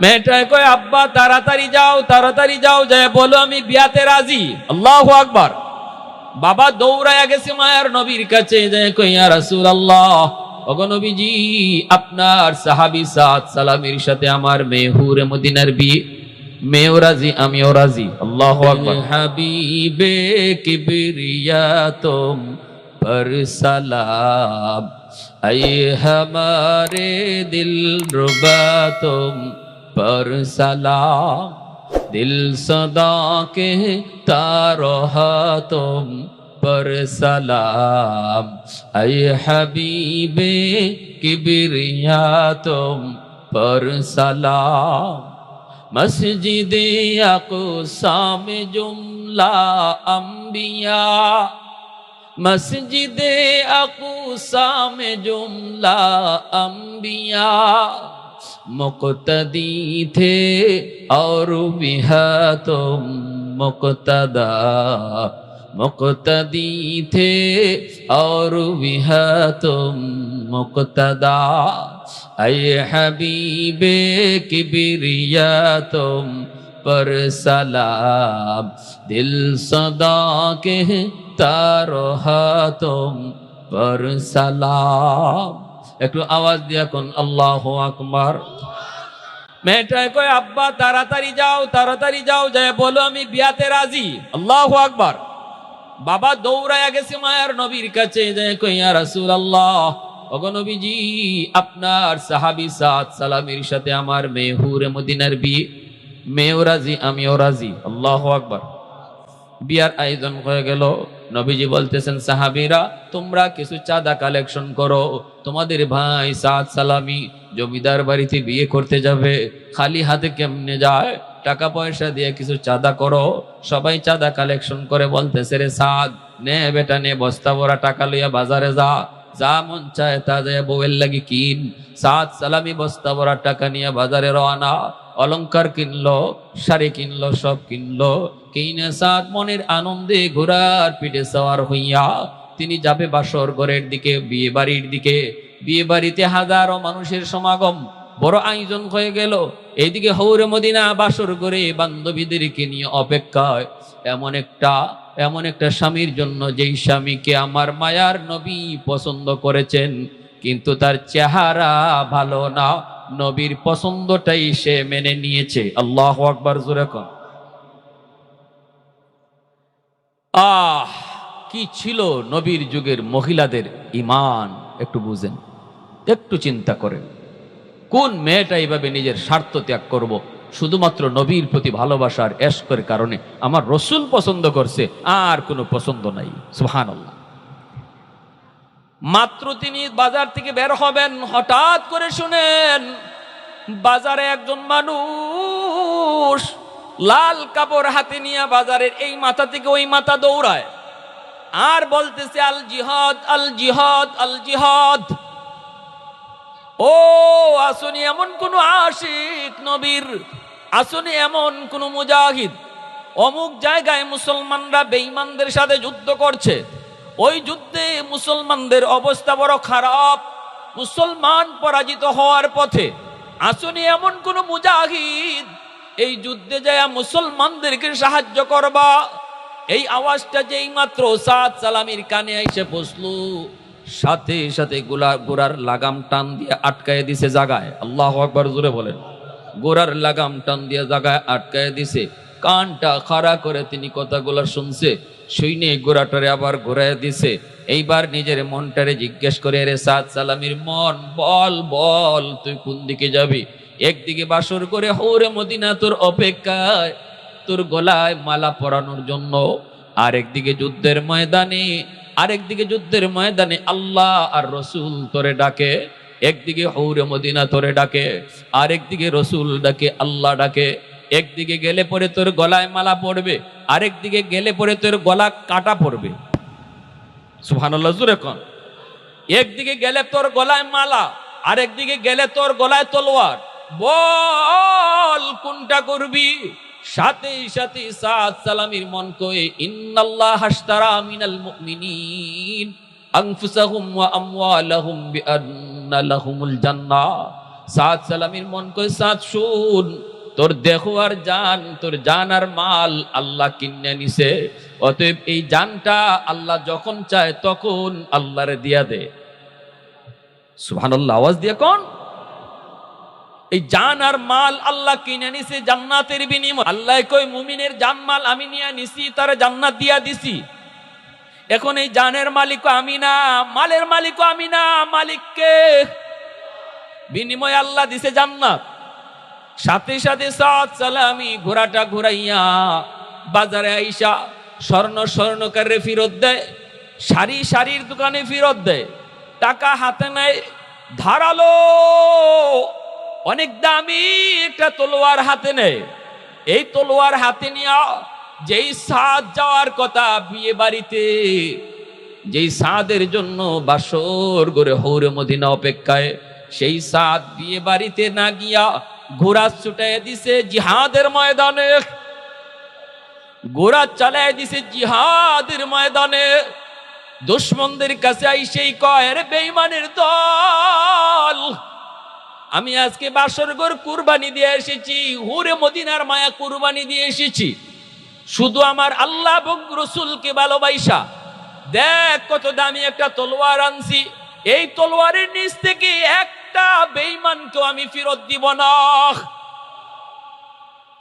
মেয়েটায় কয়, আব্বা, তাড়াতাড়ি যাও তাড়াতাড়ি যাও। যায় বলো, আমি বিয়াতে রাজি। আল্লাহ আকবার। বাবা দৌড়ায়া গেছে মায়ার নবীর কাছে, যায় কইয়া রাসুল আল্লাহ অগনবীজি আপনার সাহাবি সাদ সালামের সাথে আমার মেয়ে হুরে মদিনার বিয়ে। মেয়েও রাজি, আমিও রাজি। আল্লাহ আকবার। হাবিবে কিবরিয়া তুম پر سلام আই ہمارے দিল ربا تم پر سلام دل صدا کے رہا تم پر سلام۔ اے حبیب کبریا تم پر سلام۔ مسجد اقسام جملہ انبیاء۔ مسجد اقسام جملہ انبیاء۔ मुक्तदी थे और बिहा तुम मुक्तदा मुक्तदी थे और बिहा तुम मुक्तदा अय हबीबे किबिरिया तुम पर सलाम दिल सदा के तारो तुम पर सलाम একটু আওয়াজ দিয়া কোন, আল্লাহ আকবার। মেয়েটায় কয়, আব্বা, তাড়াতাড়ি যাও তাড়াতাড়ি যাও। যায় বলো, আমি বিয়াতে রাজি। আল্লাহ আকবার। বাবা দৌড়ায়া গেছে মায়ার নবীর কাছে। যায় কইয়া রাসূল আল্লাহ নবীজি, আপনার সাহাবী সাদ সালামের সাথে আমার মেয়ে হুরে মদিনার বিয়ে। মেয়েও রাজি, আমিও রাজি। আল্লাহ আকবার। বিয়ার আয়োজন হয়ে গেল। নবীজি বলতেছেন, সাহাবিরা, তোমরা কিছু চাঁদা কালেকশন করো। তোমাদের ভাই সাদ সালামি জমিদার বাড়িতে বিয়ে করতে যাবে। খালি হাতে কেমনে যায়? টাকা পয়সা দিয়ে কিছু চাঁদা করো। সবাই চাঁদা কালেকশন করে বলতেছে, রে সাদ, নে বেটা, নে বস্তা ভরা টাকা লইয়া বাজারে যা। যা মন চায় তা যায় বউয়ের লাগি কিন। সাত সালামি, বস্তা ভরা টাকা নিয়ে বাজারে রওনা। অলংকার কিনলো, শাড়ি কিনলো, সব কিনলো। কিনে সাত মনের আনন্দে ঘোড়ার পিঠে সওয়ার হইয়া তিনি যাবে বাসর ঘরের দিকে, বিয়ে বাড়ির দিকে। বিয়ে বাড়িতে হাজারো মানুষের সমাগম। বড় আয়োজন হয়ে গেল। এইদিকে হৌরে মদিনা বাসর করে বান্ধবীদেরকে নিয়ে অপেক্ষায়। এমন একটা এমন একটা স্বামীর জন্য যেই স্বামীকে আমার মায়ার নবী পছন্দ করেছেন, কিন্তু তার চেহারা ভালো না। নবীর পছন্দটাই সে মেনে নিয়েছে। আল্লাহ আকবর জুরেকন আহ, কি ছিল নবীর যুগের মহিলাদের ইমান একটু বুঝেন, একটু চিন্তা করেন। কোন মেয়েটা এইভাবে নিজের স্বার্থ ত্যাগ করব? শুধুমাত্র নবীর প্রতি ভালোবাসার এশকের কারণে আমার রসুল পছন্দ করছে, আর কোনো পছন্দ নাই। সুহান মাত্র তিনি বাজার থেকে বের হবেন, হঠাৎ করে শুনেন, বাজারে একজন মানুষ লাল কাপড় হাতে নিয়ে বাজারের এই মাথা থেকে ওই মাথা দৌড়ায়। আর বলতেছে, আল জিহাদ আল জিহাদ আল জিহাদ। ও, আসনি এমন কোন আশিক নবীর, আসনি এমন কোন মুজাহিদ। অমুক জায়গায় মুসলমানরা বেঈমানদের সাথে যুদ্ধ করছে। ওই যুদ্ধে মুসলমানদের অবস্থা বড় খারাপ। মুসলমান পরাজিত হওয়ার পথে আসনি এমন কোন মুজাহিদ এই যুদ্ধে যায় মুসলমানদেরকে সাহায্য করবা। এই আওয়াজটা যেই মাত্র সাদ সালামির কানে এসে বসল। সাথে সাথে গোলা গোড়ার লাগাম টান দিয়ে আটকায় দিছে জাগায়। আল্লাহ আকবর জোরে বলেন। গোড়ার লাগাম টান দিয়ে জাগায় আটকায় দিছে। কানটা খাড়া করে তিনি কথাগুলো শুনছে। শুইনে গোড়াটারে আবার ঘোরায় দিছে। এইবার নিজের মনটারে জিজ্ঞেস করে রে সাদ সালামির মন, বল বল, তুই কোন দিকে যাবি? একদিকে বাসর করে, হৌরে মদিনা, তোর অপেক্ষায়, তোর গলায় মালা পরানোর জন্য। আরেকদিকে যুদ্ধের ময়দানে, আরেকদিকে যুদ্ধের ময়দানে আল্লাহ আর রসুল তোরে ডাকে। একদিকে হৌরে মদিনা তোরে ডাকে, আরেকদিকে রসুল ডাকে, আল্লাহ ডাকে। একদিকে গেলে পরে তোর গলায় মালা পড়বে, আরেকদিকে গেলে পরে তোর গলা কাটা পড়বে। কন। একদিকে গেলে তোর গলায় মালা, আরেকদিকে গেলে তোর গলায় তলোয়ার। বল, কোনটা করবি? সাথে সাথে সাদ সালামির মন কয়ে, ইন্নাল্লাহ হাসতারা মিনাল মুমিনিন আনফুসাহুম ওয়া আমওয়ালাহুম বিআন্না লাহুমুল জান্নাহ সাদ সালামির মন কয় সাদ শুন, তোর দেহ আর জান, তোর জান আর মাল আল্লাহ কিনে নিছে। অতএব এই জানটা আল্লাহ যখন চায় তখন আল্লাহরে দিয়া দে। সুবহানাল্লাহ, আওয়াজ দিয়ে কোন। এই জান আর মাল আল্লাহ কিনে নিছে জান্নাতের বিনিময়। আল্লাহ কই মুমিনের জান মাল আমি নিয়ে নিছি, তারা জান্নাত দিয়া দিছি। এখন এই জানের মালিকও আমি না, মালের মালিকও আমি না, মালিককে বিনিময় আল্লাহ দিছে জান্নাত। সাথে সাথে সাত সালামি ঘোড়াটা ঘুরাইয়া বাজারে আইসা স্বর্ণ স্বর্ণকারে ফেরত দেয়, শাড়ি শাড়ির দোকানে ফেরত দেয়, টাকা হাতে নেয়, ধারালো অনেক দামি একটা তলোয়ার হাতে নেয়। এই তলোয়ার হাতে নিয়া যেই সাদ যাওয়ার কথা বিয়ে বাড়িতে, যেই সাদের জন্য বাসর করে হৌরে মদিনা অপেক্ষায়, সেই সাদ বিয়ে বাড়িতে না গিয়া ঘোড়া ছুটাই দিছে জিহাদের ময়দানে। ঘোড়া চালাই দিছে জিহাদের ময়দানে। দুশ্মনদের কাছে আই সেই কয়ের বেইমানের দল আমি আজকে বাসরগর কুরবানি দিয়ে এসেছি, হুরে মদিনার মায়া কুরবানি দিয়ে এসেছি। শুধু আমার আল্লাহ রসুলকে ভালোবাসা। দেখ কত দামি একটা তলোয়ার আনছি। এই তলোয়ারের নিচ থেকে একটা বেইমানকেও আমি ফেরত দিব না।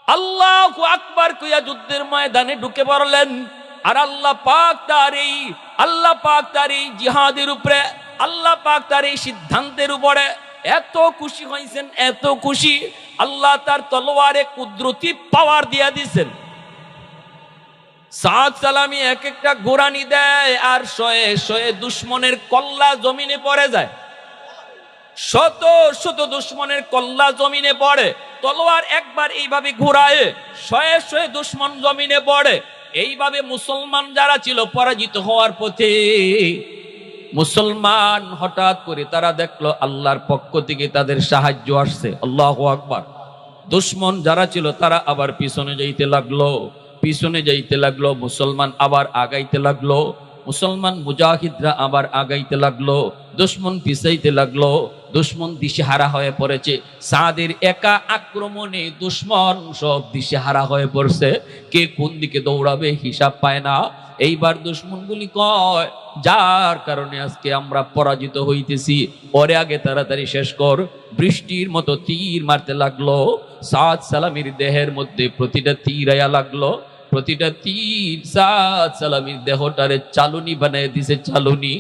আল্লাহ আকবার কইয়া যুদ্ধের ময়দানে ঢুকে পড়লেন। আর আল্লাহ পাক তার এই, আল্লাহ পাক তার এই জিহাদের উপরে, আল্লাহ পাক তার এই সিদ্ধান্তের উপরে এত খুশি হয়েছেন, এত খুশি। আল্লাহ তার তলোয়ারে কুদরতি পাওয়ার দিয়া দিছেন সাদ সালামি এক একটা গোরানি দেয় আর শয়ে শয়ে দুশ্মনের কল্লা জমিনে পড়ে যায়। শত শত দুশ্মনের কল্লা জমিনে পড়ে, তলোয়ার একবার এইভাবে ঘুরায়, শয়ে শয়ে দুশ্মন জমিনে পড়ে। এইভাবে মুসলমান যারা ছিল পরাজিত হওয়ার পথে মুসলমান হঠাৎ করে তারা দেখল আল্লাহর পক্ষ থেকে তাদের সাহায্য আসছে। আল্লাহ আকবার। দুশ্মন যারা ছিল তারা আবার পিছনে যাইতে লাগল, পিছনে যাইতে লাগল, মুসলমান আবার আগাইতে লাগল। মুসলমান মুজাহিদরা আবার আগাইতে লাগল, দুশ্মন পিছাইতে লাগল, দুশ্মন দিশেহারা হয়ে পড়েছে। সাদের একা আক্রমণে দুশ্মন সব দিশেহারা হয়ে পড়ছে। কে কোন দিকে দৌড়াবে হিসাব পায় না। এইবার দুশ্মনগুলি কয়, যার কারণে আজকে আমরা পরাজিত হইতেছি। পরে আগে তাড়াতাড়ি শেষ কর। বৃষ্টির মতো তীর মারতে লাগল। সাদ সালামির দেহের মধ্যে প্রতিটা তীর আয়া লাগল। প্রতিটা তীর সাদ সালামির দেহটারে চালুনি বানায় দিছে চালুনি।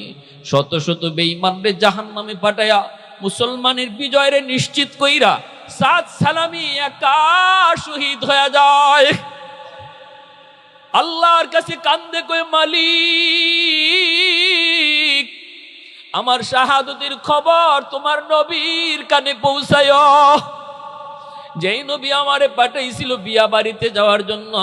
শত শত বেঈমান রে জাহান নামে পাঠায়া মুসলমানের বিজয়রে নিশ্চিত কইরা সাদ সালামি একা শহীদ হয়ে যায়। আল্লাহর কাছে কান্দে কই মালিক, আমার শাহাদতের খবর তোমার নবীর কানে পৌঁছায়। যেই নবী আমারে পাঠাইছিল বিয়া বাড়িতে যাওয়ার জন্য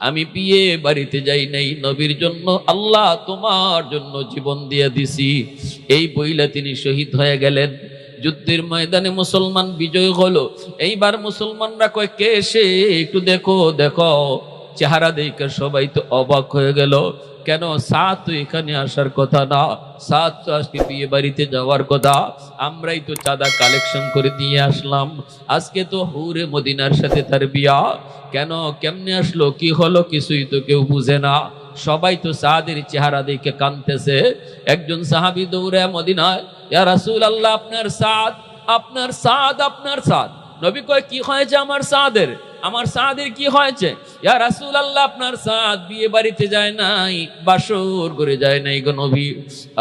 আমি বিয়ে বাড়িতে যাই নাই, নবীর জন্য আল্লাহ তোমার জন্য জীবন দিয়ে দিছি। এই বইলা তিনি শহীদ হয়ে গেলেন। যুদ্ধের ময়দানে মুসলমান বিজয় হলো। এইবার মুসলমানরা কয়, কে সে? একটু দেখো দেখো। চেহারা দেখে সবাই তো অবাক হয়ে গেল। কেন সাত তো এখানে আসার কথা না? সাত তো আজকে বিয়ে বাড়িতে যাওয়ার কথা। আমরাই তো চাঁদা কালেকশন করে দিয়ে আসলাম। আজকে তো হুরে মদিনার সাথে তার বিয়া। কেন? কেমনে আসলো? কি হলো? কিছুই তো কেউ বুঝে না। সবাই তো সাদের চেহারা দেখে কানতেছে। একজন সাহাবি দৌড়ে মদিনায়, ইয়া আল্লাহ আপনার সাদ আপনার সাদ আপনার সাদ। নবী কয়, কি হয়েছে আমার সাদের? আমার সাদের কি হয়েছে? ইয়া রাসূল আল্লাহ আপনার সাদ বিয়ে বাড়িতে যায় নাই, বাসর করে যায় নাই গো নবী।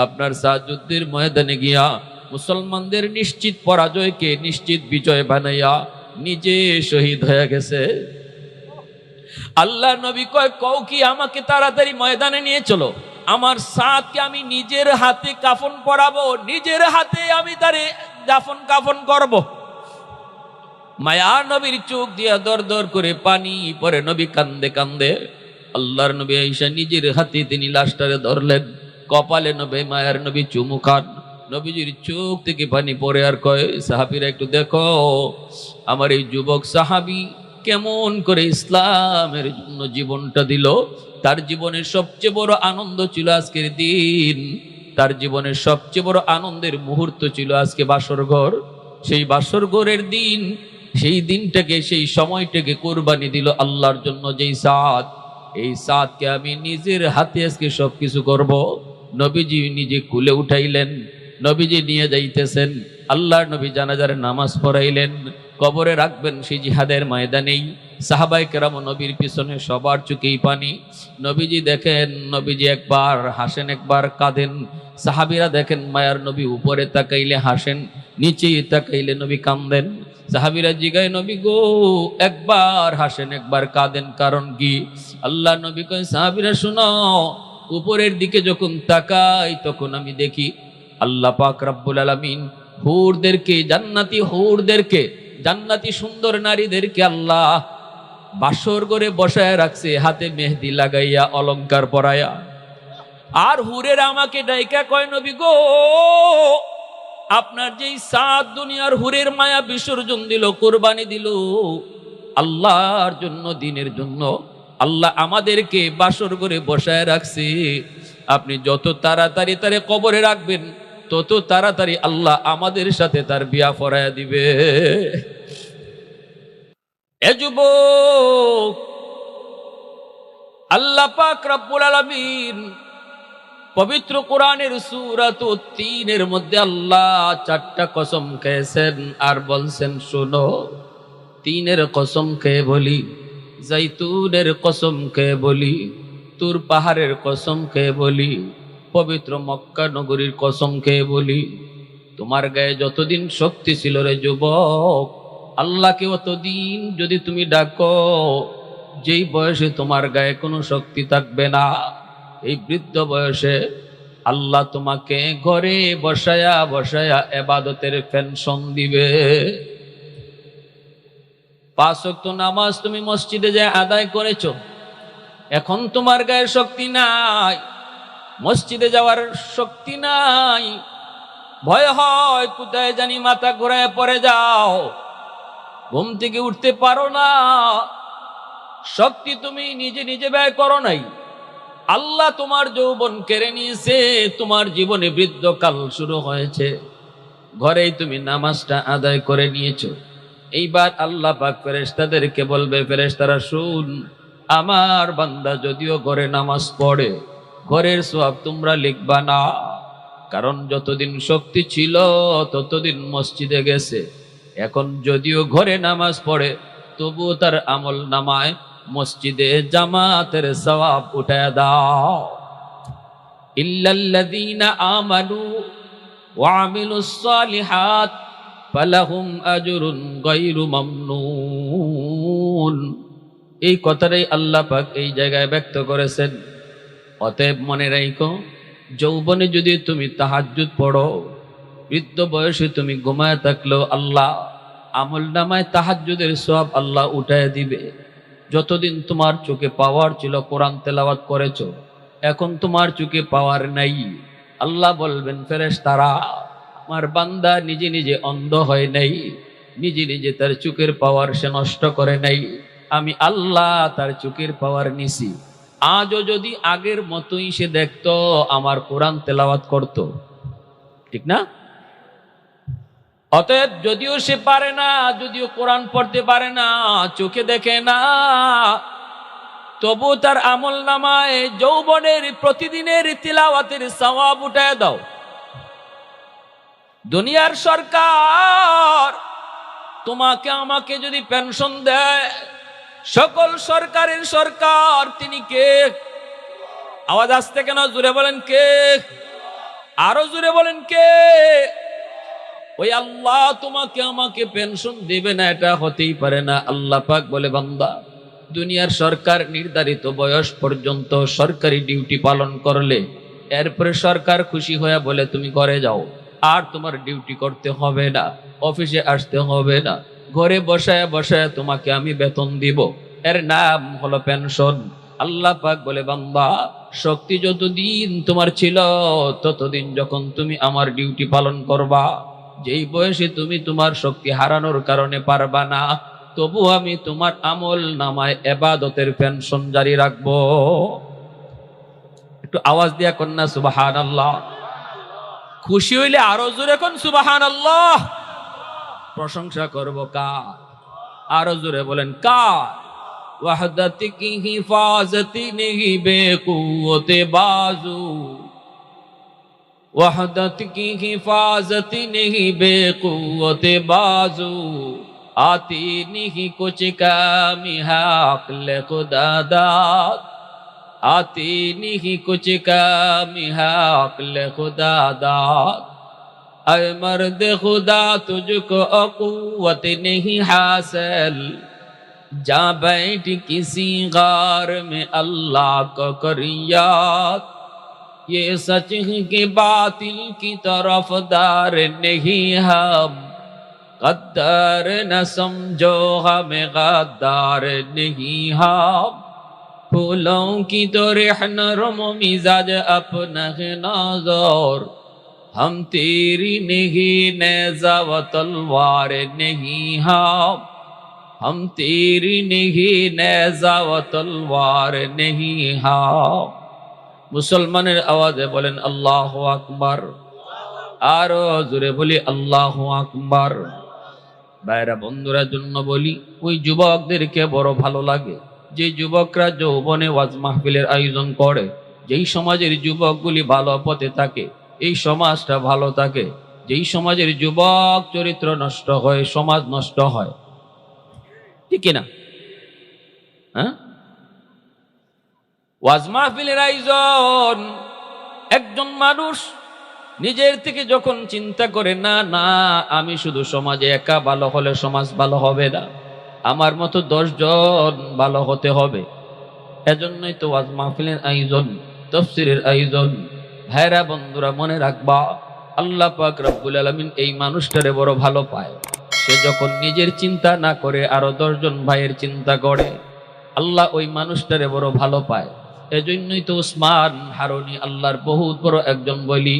আপনার সাদ যুদ্ধের ময়দানে গিয়া মুসলমানদের নিশ্চিত পরাজয়কে নিশ্চিত বিজয় বানাইয়া নিজে শহীদ হয়ে গেছে। আল্লাহ নবী কয়, কও কি আমাকে তাড়াতাড়ি ময়দানে নিয়ে চলো। আমার সাথকে আমি নিজের হাতে কাফন পরাবো, নিজের হাতে আমি তারে দাফন কাফন করব। মায়া নবীর চোখ দিয়া দর দর করে পানি পরে নবী কান্দে কান্দে আল্লাহর নবী আইসা নিজের হাতে তিনি লাশটারে ধরলেন। কপালে নবী মায়ার নবী চুমু খান। নবীজির চোখ থেকে পানি পরে আর কয়, সাহাবিরা একটু দেখো, আমার এই যুবক সাহাবি কেমন করে ইসলামের জন্য জীবনটা দিল। তার জীবনের সবচেয়ে বড় আনন্দ ছিল আজকের দিন। তার জীবনের সবচেয়ে বড় আনন্দের মুহূর্ত ছিল আজকে বাসর ঘর। সেই বাসর ঘরের দিন সেই দিনটাকে, সেই সময়টাকে কোরবানি দিল আল্লাহর জন্য যেই সাদ এই সাদকে আমি নিজের হাতে আজকে সব কিছু করব। নবীজি নিজে কুলে উঠাইলেন, নবীজি নিয়ে যাইতেছেন। আল্লাহর নবী জানাজারে নামাজ পড়াইলেন। কবরে রাখবেন সেই জিহাদের ময়দানেই। সাহাবাই কেরাম নবীর পিছনে সবার চুকেই পানি। নবীজি দেখেন, নবীজি একবার হাসেন, একবার কাঁদেন। সাহাবিরা দেখেন মায়ার নবী উপরে তাকাইলে হাসেন নিচে তাকাইলে নবী কান্দেন সাহাবিরা জিগায়, নবী গো, একবার হাসেন, একবার কাঁদেন। কারণ কি? আল্লাহ নবী কয়, সাহাবিরা, শুনো, উপরের দিকে যখন তাকাই, তখন আমি দেখি আল্লাহ পাক রাব্বুল আলামিন হুরদেরকে, জান্নাতি হুরদেরকে, জান্নাতি সুন্দর নারীদেরকে আল্লাহ বাসর করে বসায় রাখছে, হাতে মেহেদি লাগাইয়া, অলংকার পরায়া। আর হুরের আমাকে ডাইকা কয়, নবী গো, আপনার যেই সাত দুনিয়ার হুরের মায়া বিসর্জন দিল, কোরবানি দিল, আল্লাহর জন্য, দিনের জন্য, আল্লাহ আমাদেরকে বাসর করে বসায় রাখছে। আপনি যত তাড়াতাড়ি তারে কবরে রাখবেন, তত তাড়াতাড়ি আল্লাহ আমাদের সাথে তার বিয়া ফরায়া দিবে। এ আল্লাহ পাক রব্বুল আলামিন পবিত্র কোরআনের সূরাত তিনের মধ্যে আল্লাহ চারটা কসম খেয়েছেন আর বলছেন, শোনো, তিনের কসম খেয়ে বলি জাইতুনের কসম খেয়ে বলি, তুর পাহাড়ের কসম খেয়ে বলি, পবিত্র মক্কা নগরীর কসম খেয়ে বলি। তোমার গায়ে যতদিন শক্তি ছিল রে যুবক, আল্লাহকে অতদিন যদি তুমি ডাকো, যেই বয়সে তোমার গায়ে কোনো শক্তি থাকবে না। এই বৃদ্ধ বয়সে আল্লাহ তোমাকে ঘরে বসায়া বসায়া এবাদতের পেনশন দিবে। পাঁচ নামাজ তুমি মসজিদে যায় আদায় করেছ, এখন তোমার গায়ে শক্তি নাই, মসজিদে যাওয়ার শক্তি নাই। ভয় হয়, কোথায় জানি মাথা ঘুরায় পড়ে যাও, ঘুম থেকে উঠতে পারো না। শক্তি তুমি নিজে নিজে ব্যয় করো নাই। আল্লাহ তোমার যৌবন কেড়ে নিয়েছে, তোমার জীবনে বৃদ্ধকাল শুরু হয়েছে। ঘরেই তুমি নামাজটা আদায় করে নিয়েছো। এইবার আল্লাহ পাক ফেরেশতাদেরকে বলবে, ফেরেশতারা, শুন, আমার বান্দা যদিও ঘরে নামাজ পড়ে, ঘরের সব তোমরা লিখবা না। কারণ যতদিন শক্তি ছিল, ততদিন মসজিদে গেছে। এখন যদিও ঘরে নামাজ পড়ে, তবুও তার আমল নামায় মসজিদে জামাতের সওয়াব উঠায় দাও। ইল্লাল্লাযীনা আমানু ওয়া সালিহাত, ফালাহুম আজরুন গায়রু এই কথাটাই আল্লাহ এই জায়গায় ব্যক্ত করেছেন। অতএব মনে রাখো যৌবনে যদি তুমি তাহাজ্জুদ পড়ো, বৃদ্ধ বয়সে তুমি ঘুমায় থাকলেও আল্লাহ আমল নামায় তাহাজ্জুদের সব আল্লাহ উঠায় দিবে। যতদিন তোমার চোখে পাওয়ার ছিল কোরআন তেলাওয়াত করেছ, এখন তোমার চোখে পাওয়ার নাই। আল্লাহ বলবেন ফেরেশ তারা আমার বান্দা নিজে নিজে অন্ধ হয় নাই, নিজে নিজে তার চোখের পাওয়ার সে নষ্ট করে নাই। আমি আল্লাহ তার চোখের পাওয়ার নিছি। আজও যদি আগের মতোই সে দেখতো, আমার কোরআন তেলাওয়াত করত। ঠিক না? অতএব যদিও সে পারে না, যদিও কোরআন পড়তে পারে না, চোখে দেখে না, তবু তার আমল নামায় যৌবনের প্রতিদিনের তিলাওয়াতের সওয়াব উঠায় দাও। দুনিয়ার সরকার তোমাকে, আমাকে যদি পেনশন দেয়, সকল সরকারের সরকার, তিনি কে? আওয়াজ আসতে কেন? জুড়ে বলেন কে? আরও জুড়ে বলেন কে? ওই আল্লাহ তোমাকে আমাকে পেনশন দেবে না, এটা হতেই পারে না। আল্লাহ পাক বলে, বান্দা, দুনিয়ার সরকার নির্ধারিত বয়স পর্যন্ত সরকারি ডিউটি পালন করলে, এরপরে সরকার খুশি হয়ে বলে, তুমি ঘরে যাও, আর তোমার ডিউটি করতে হবে না অফিসে আসতে হবে না। ঘরে বসায় বসায় তোমাকে আমি বেতন দিব। এর নাম হলো পেনশন আল্লাহ পাক বলে, বান্দা, শক্তি যতদিন তোমার ছিল, ততদিন যখন তুমি আমার ডিউটি পালন করবা যেই বয়সে তুমি তোমার শক্তি হারানোর কারণে পারবা না তবু আমি তোমার আমল নামায় এবাদতের পেনশন জারি রাখব। একটু আওয়াজ দিয়া কন্যা সুবাহান আল্লাহ খুশি হইলে আরও জোরে কোন সুবাহান আল্লাহ প্রশংসা করব কার? আরও জোরে বলেন, কার? ওয়াহদত কি হিফাজতি নেহি বেকুয়তে বাজু। وحدت کی حفاظت نہیں، بے قوت بازو۔ آتی نہیں کچھ کامی حقل خدا داد۔ آتی نہیں کچھ کامی حقل خدا داد۔ اے مرد خدا، تجھ کو قوت نہیں حاصل۔ جا بیٹھ کسی غار میں اللہ کو کر یاد۔ یہ سچ کی باطل کی طرف دار نہیں ہم۔ قدر نہ سمجھو ہمیں غدار نہیں ہم۔ پھولوں کی تو رحن رم مزاج اپنا نازور۔ ہم تیری نہیں نیزا و تلوار نہیں ہم۔ ہم تیری نہیں نیزا و تلوار نہیں ہم۔ মুসলমানের আওয়াজে বলেন, আল্লাহ আকবার। আরও জোরে বলি, আল্লাহ আকবার। বাইরা বন্ধুরা, জন্য বলি, ওই যুবকদেরকে বড় ভালো লাগে। যে যুবকরা যৌবনে ওয়াজ মাহফিলের আয়োজন করে, যেই সমাজের যুবকগুলি ভালো পথে থাকে, এই সমাজটা ভালো থাকে। যেই সমাজের যুবক চরিত্র নষ্ট হয়, সমাজ নষ্ট হয়। ঠিক না হ্যাঁ? ওয়াজ মাহফিলের আয়োজন। একজন মানুষ নিজের থেকে যখন চিন্তা করে, না না, আমি শুধু সমাজে একা ভালো হলে সমাজ ভালো হবে না। আমার মতো দশজন ভালো হতে হবে। এজন্যই তো ওয়াজ মাহফিলের আয়োজন, তফসিরের আয়োজন। ভাইরা, বন্ধুরা, মনে রাখবা, আল্লাহ পাক রব্বুল আলমিন এই মানুষটারে বড় ভালো পায়। সে যখন নিজের চিন্তা না করে, আরও দশজন ভাইয়ের চিন্তা করে, আল্লাহ ওই মানুষটারে বড় ভালো পায়। এজন্যই তো উসমান হারুনি আল্লাহর বহুত বড় একজন বলি